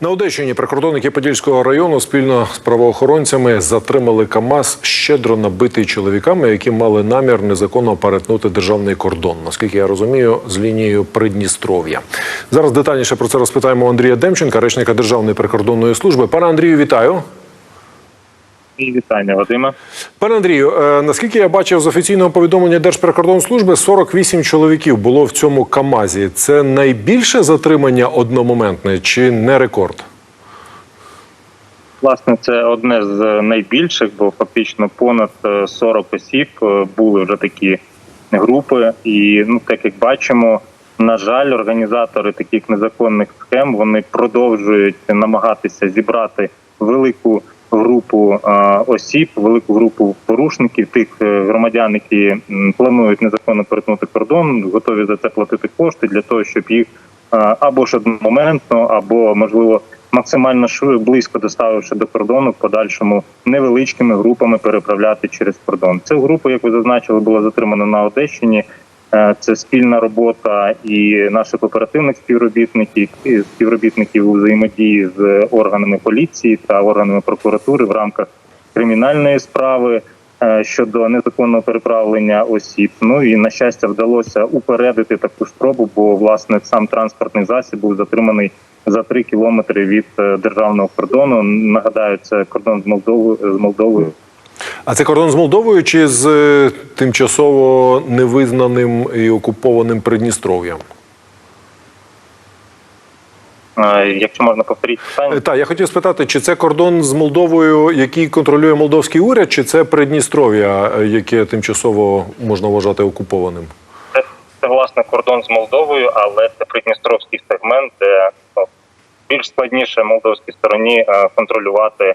На Одещині прикордонники Подільського району спільно з правоохоронцями затримали КАМАЗ, щедро набитий чоловіками, які мали намір незаконно перетнути державний кордон. Наскільки я розумію, з лінією Придністров'я. Зараз детальніше про це розпитаємо Андрія Демченка, речника Державної прикордонної служби. Пане Андрію, вітаю. І вітання, Вадиме. Пане Андрію, е, наскільки я бачив з офіційного повідомлення Держприкордонслужби, 48 чоловіків було в цьому КАМАЗі. Це найбільше затримання одномоментне чи не рекорд? Власне, це одне з найбільших, бо фактично понад е, 40 осіб е, були вже такі групи. І ну, так як бачимо, на жаль, організатори таких незаконних схем вони продовжують намагатися зібрати велику групу осіб, велику групу порушників, тих е, громадян, які планують незаконно перетнути кордон, готові за це платити кошти для того, щоб їх або ж одномоментно, або можливо максимально близько доставивши до кордону, в подальшому невеличкими групами переправляти через кордон. Цю групу, як ви зазначили, було затримано на Одещині. Е, Це спільна робота і наших оперативних співробітників, і співробітників взаємодії з органами поліції та органами прокуратури в рамках кримінальної справи е, щодо незаконного переправлення осіб. Ну і на щастя вдалося упередити таку спробу, бо власне сам транспортний засіб був затриманий за три кілометри від е, державного кордону. Нагадаю, це кордон з Молдовою з Молдовою. А це кордон з Молдовою чи з е, тимчасово невизнаним і окупованим Придністров'ям? Е, Якщо можна повторити питання. Е, Так, я хотів спитати, чи це кордон з Молдовою, який контролює молдовський уряд, чи це Придністров'я, яке тимчасово можна вважати окупованим? Це, це власне кордон з Молдовою, але це придністровський сегмент, де ну, більш складніше молдовській стороні контролювати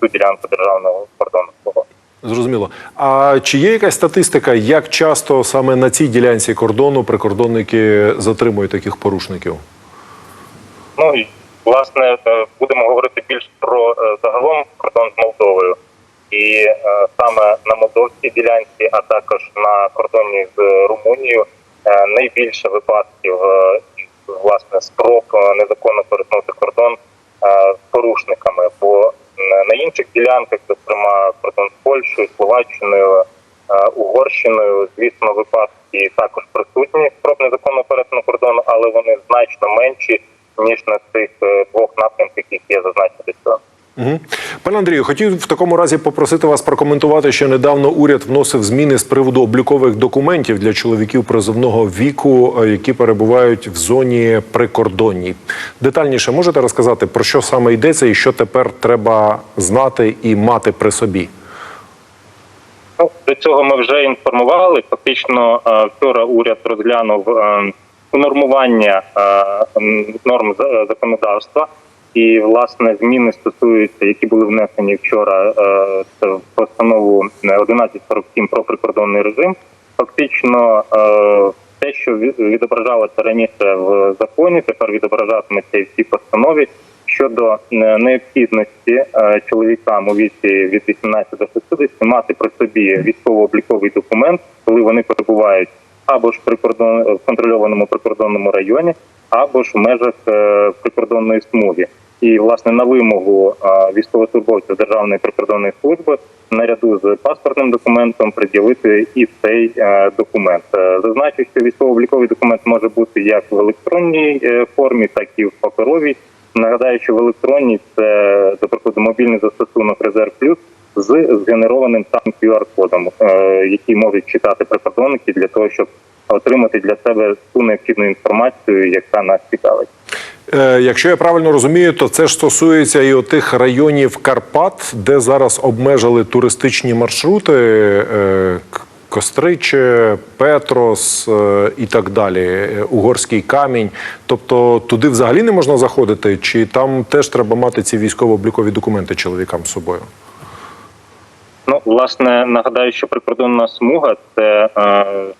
цю ділянку державного кордону. свого. Зрозуміло. А чи є якась статистика, як часто саме на цій ділянці кордону прикордонники затримують таких порушників? Ну і власне е, будемо говорити більш про е, загалом кордон з Молдовою. І е, саме на молдовській ділянці, а також на кордоні з Румунією, е, найбільше випадків е, власне спроб е, незаконно перетнути кордон е, з порушниками. Бо м, на інших ділянках, зокрема кордон з Польщею, Словаччиною, е, Угорщиною, звісно, випадки також присутні спроб незаконного перетину кордону, але вони значно менші ніж на цих е, двох напрямках, які я зазначив. Угу. Пане Андрію, хотів в такому разі попросити вас прокоментувати, що недавно уряд вносив зміни з приводу облікових документів для чоловіків призовного віку, е, які перебувають в зоні прикордонній. Детальніше можете розказати про що саме йдеться і що тепер треба знати і мати при собі? Ну, до цього ми вже інформували. Фактично, е, вчора уряд розглянув е, унормування е, норм за- законодавства. І власне зміни стосуються, які були внесені вчора е, це в постанову е, 1147 про прикордонний режим. Фактично, е, те, що ві- відображалося раніше в законі, тепер відображатиметься і в цій постанові щодо е, необхідності е, чоловікам у віці від 18 до 60 мати при собі військово-обліковий документ, коли вони перебувають або ж прикордон в контрольованому прикордонному районі, або ж в межах е, прикордонної смуги. І власне на вимогу військовослужбовців Державної прикордонної служби наряду з паспортним документом пред'явити і цей е, документ. Е, Зазначу, що військово-обліковий документ може бути як в електронній е, формі, так і в паперовій. Нагадаю, що в електронній це, до прикладу, мобільний застосунок Резерв Плюс з згенерованим там QR-кодом, який можуть читати прикордонники для того, щоб отримати для себе ту необхідну інформацію, яка нас цікавить. Е, якщо я правильно розумію, то це ж стосується і отих районів Карпат, де зараз обмежили туристичні маршрути. е, Костриче, Петрос е, і так далі, Угорський камінь. Тобто туди взагалі не можна заходити, чи там теж треба мати ці військово-облікові документи чоловікам з собою? Ну, власне, нагадаю, що прикордонна смуга це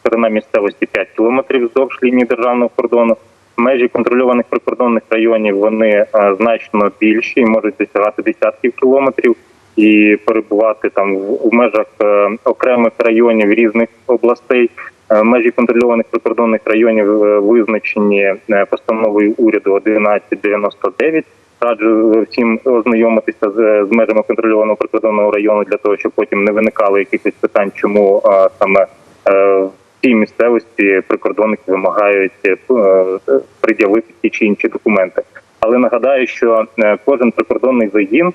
ширина місцевості 5 кілометрів вздовж лінії державного кордону. Межі контрольованих прикордонних районів вони е, значно більші, і можуть досягати десятків кілометрів і перебувати там в, межах е, окремих районів різних областей. Е, Межі контрольованих прикордонних районів визначені постановою уряду 1199. Раджу всім ознайомитися з, з межами контрольованого прикордонного району для того, щоб потім не виникало якихось питань, чому е, саме цій місцевості прикордонники вимагають е, е, пред'явити ті чи інші документи. Але нагадаю, що е, кожен прикордонний загін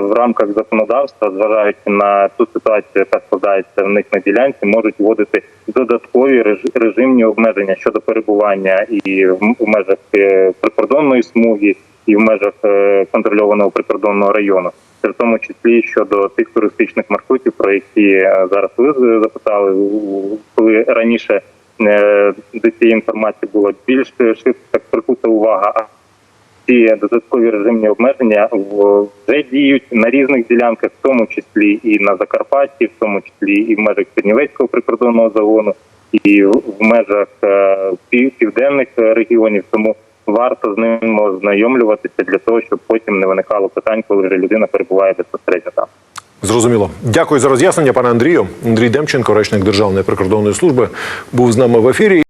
в рамках законодавства, зважаючи на ту ситуацію, яка складається в них на ділянці, можуть вводити додаткові реж- режимні обмеження щодо перебування і в межах прикордонної смуги, і в межах контрольованого прикордонного району. Це в тому числі щодо тих туристичних маршрутів, про які е, зараз ви запитали, коли раніше е, до цієї інформації було більш так прикута увага. а ці додаткові режимні обмеження вже діють на різних ділянках, в тому числі і на Закарпатті, в тому числі і в межах Чернівецького прикордонного загону, і в межах е, південних регіонів. Тому варто з ним ознайомлюватися для того, щоб потім не виникало питань, коли вже людина перебуває безпосередньо там. Зрозуміло. Дякую за роз'яснення, пане Андрію. Андрій Демченко, речник Державної прикордонної служби, був з нами в ефірі.